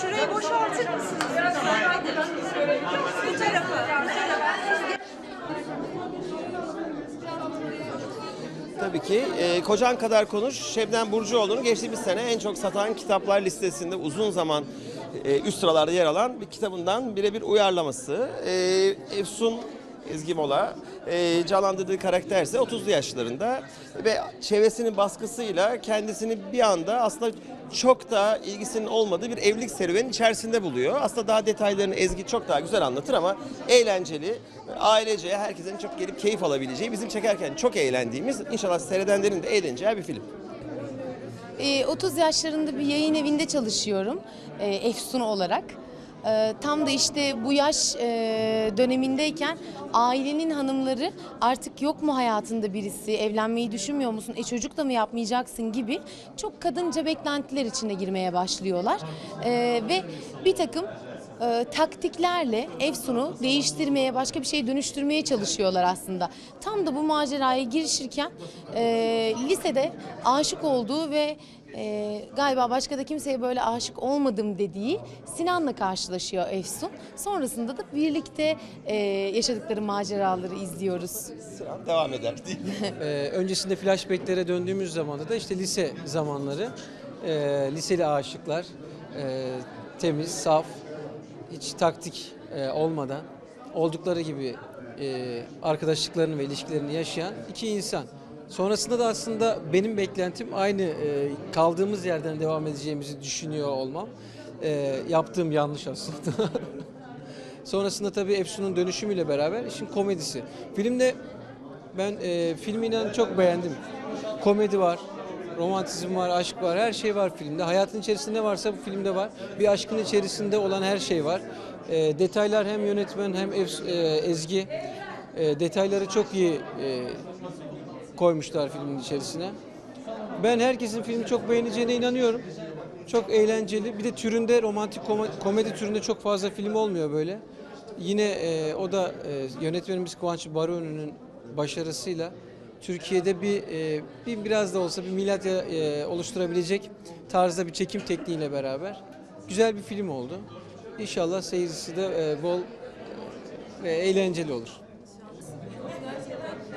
Şurayı boşaltır mısınız? Bu tarafa. Tabii ki. E, Kocan Kadar Konuş, Şebnem Burcuoğlu'nun geçtiğimiz sene en çok satan kitaplar listesinde uzun zaman e, üst sıralarda yer alan bir kitabından birebir uyarlaması. E, Efsun Ezgi Mola e, canlandırdığı karakter ise 30'lu yaşlarında ve çevresinin baskısıyla kendisini bir anda aslında çok da ilgisinin olmadığı bir evlilik serüvenin içerisinde buluyor. Aslında daha detaylarını Ezgi çok daha güzel anlatır ama eğlenceli, ailece herkesin çok gelip keyif alabileceği, bizim çekerken çok eğlendiğimiz, inşallah seyredenlerin de eğleneceği bir film. Ee, 30 yaşlarında bir yayın evinde çalışıyorum e, Efsun olarak. Ee, tam da işte bu yaş e, dönemindeyken ailenin hanımları artık yok mu hayatında birisi, evlenmeyi düşünmüyor musun, e çocuk da mı yapmayacaksın gibi çok kadınca beklentiler içine girmeye başlıyorlar. Ee, ve bir takım e, taktiklerle Efsun'u değiştirmeye, başka bir şey dönüştürmeye çalışıyorlar aslında. Tam da bu maceraya girişirken e, lisede aşık olduğu ve e, galiba başka da kimseye böyle aşık olmadım dediği Sinan'la karşılaşıyor Efsun. Sonrasında da birlikte e, yaşadıkları maceraları izliyoruz. Sıra devam eder değil mi? Ee, öncesinde flashbacklere döndüğümüz zamanda da işte lise zamanları, e, liseli aşıklar, e, temiz, saf, hiç taktik e, olmadan oldukları gibi e, arkadaşlıklarını ve ilişkilerini yaşayan iki insan. Sonrasında da aslında benim beklentim aynı e, kaldığımız yerden devam edeceğimizi düşünüyor olmam. E, yaptığım yanlış aslında. Sonrasında tabii Efsun'un dönüşümüyle beraber işin komedisi. Filmde ben e, filmi çok beğendim. Komedi var, romantizm var, aşk var, her şey var filmde. Hayatın içerisinde varsa bu filmde var. Bir aşkın içerisinde olan her şey var. E, detaylar hem yönetmen hem Ef- e, Ezgi e, detayları çok iyi e, koymuşlar filmin içerisine. Ben herkesin filmi çok beğeneceğine inanıyorum. Çok eğlenceli. Bir de türünde romantik koma- komedi türünde çok fazla film olmuyor böyle. Yine e, o da e, yönetmenimiz Kıvanç Baroğlu'nun başarısıyla Türkiye'de bir, e, bir biraz da olsa bir milat e, oluşturabilecek tarzda bir çekim tekniğiyle beraber güzel bir film oldu. İnşallah seyircisi de e, bol ve eğlenceli olur.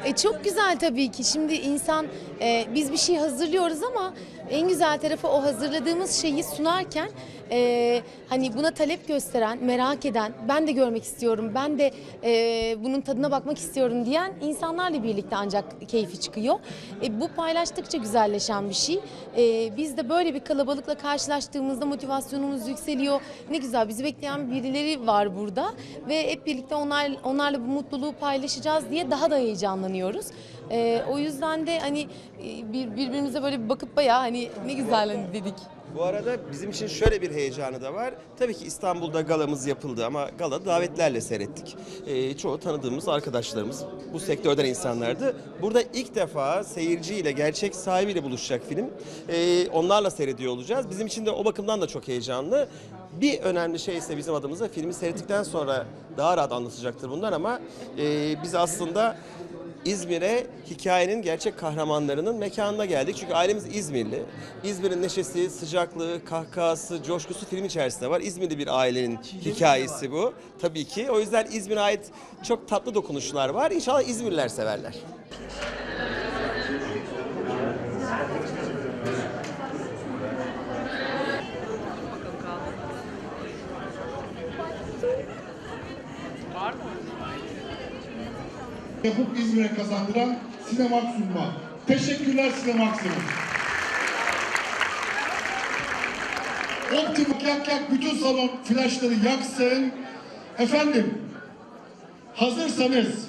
E çok güzel tabii ki. Şimdi insan e, biz bir şey hazırlıyoruz ama en güzel tarafı o hazırladığımız şeyi sunarken e, hani buna talep gösteren, merak eden, ben de görmek istiyorum, ben de e, bunun tadına bakmak istiyorum diyen insanlarla birlikte ancak keyfi çıkıyor. E, bu paylaştıkça güzelleşen bir şey. E, biz de böyle bir kalabalıkla karşılaştığımızda motivasyonumuz yükseliyor. Ne güzel bizi bekleyen birileri var burada ve hep birlikte onlar onlarla bu mutluluğu paylaşacağız diye daha da heyecanlanıyoruz. E, o yüzden de hani e, bir, birbirimize böyle bakıp bayağı hani ne güzel hani dedik. Bu arada bizim için şöyle bir heyecanı da var. Tabii ki İstanbul'da galamız yapıldı ama gala davetlerle seyrettik. Ee, çoğu tanıdığımız arkadaşlarımız, bu sektörden insanlardı. Burada ilk defa seyirciyle, gerçek sahibiyle buluşacak film. Ee, onlarla seyrediyor olacağız. Bizim için de o bakımdan da çok heyecanlı. Bir önemli şey ise bizim adımıza filmi seyrettikten sonra daha rahat anlatacaktır bunlar ama e, biz aslında İzmir'e hikayenin gerçek kahramanlarının mekanına geldik. Çünkü ailemiz İzmirli. İzmir'in neşesi, sıcaklığı, kahkahası, coşkusu film içerisinde var. İzmirli bir ailenin hikayesi bu. Tabii ki. O yüzden İzmir'e ait çok tatlı dokunuşlar var. İnşallah İzmirliler severler. Yapıp İzmir'e kazandıran Sinemak sunma. Teşekkürler Sinemaks'ın. Optimum yak yak bütün salon flaşları yaksın. Efendim hazırsanız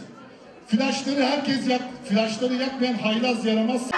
flaşları herkes yak, flaşları yakmayan haylaz yaramaz.